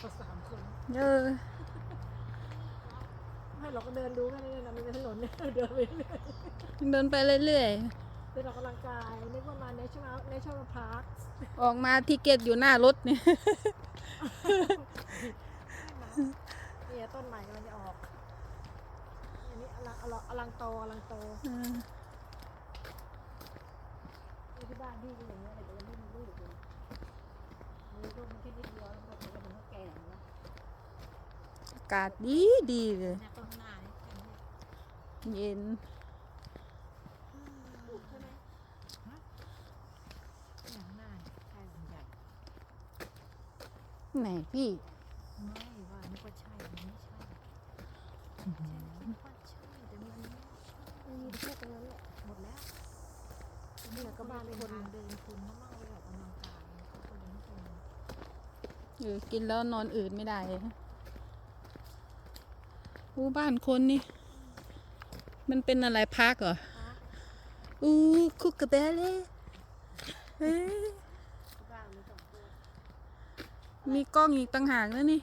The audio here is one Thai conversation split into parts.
เราสามคนเออให้เราก็เดินดูกันเลยนะมันเป็นถนนเนี่ยเดินไปเรื่อยเดินไปเรื่อยเดินออกกำลังกายนึกว่ามา national national park ๆ ออกมาทิเกตอยู่หน้ารถเนี่ย เนี่ยต้นใหม่กำลังจะออก อันนี้อลังอลังอลังโตอลังโตอืมนี่ที่บ้านพี่ก็อย่างเงี้ยแต่ยังไม่มีลูกเลยมีลูกมันแค่นิดเดียวแล้วมันก็เป็นแก่แล้ว อากาศดีดีเลยเย็นไหนพี่ไม่ว่านึกว่าใช่มันไม่ใช่ใช่นึกว่าใช่แต่มันไม่ใช่มันมีแค่ตรงนั้นแหละหมดแล้วเนี่ยก็บ้านคนเดินคุณมากๆเลยออกกำลังกายเขาก็เดินคนเออกินแล้วนอนอื่นไม่ได้ อู้บ้านคนนี่ มันเป็นอะไรพักเหรอ อู้คุกกะเบลเลยเอ้ยบ้านมีสองตัวมีกล้องอีกต่างหากแล้วนี่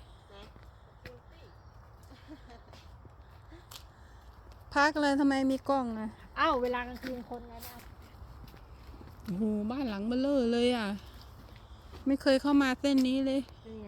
พักอะไรทำไมมีกล้องอะอ้าวเวลากลางคืนคนไงนะโอ้โหบ้านหลังเบลเลอร์เลยอะ ไม่เคยเข้ามาเส้นนี้เลยนี่ไง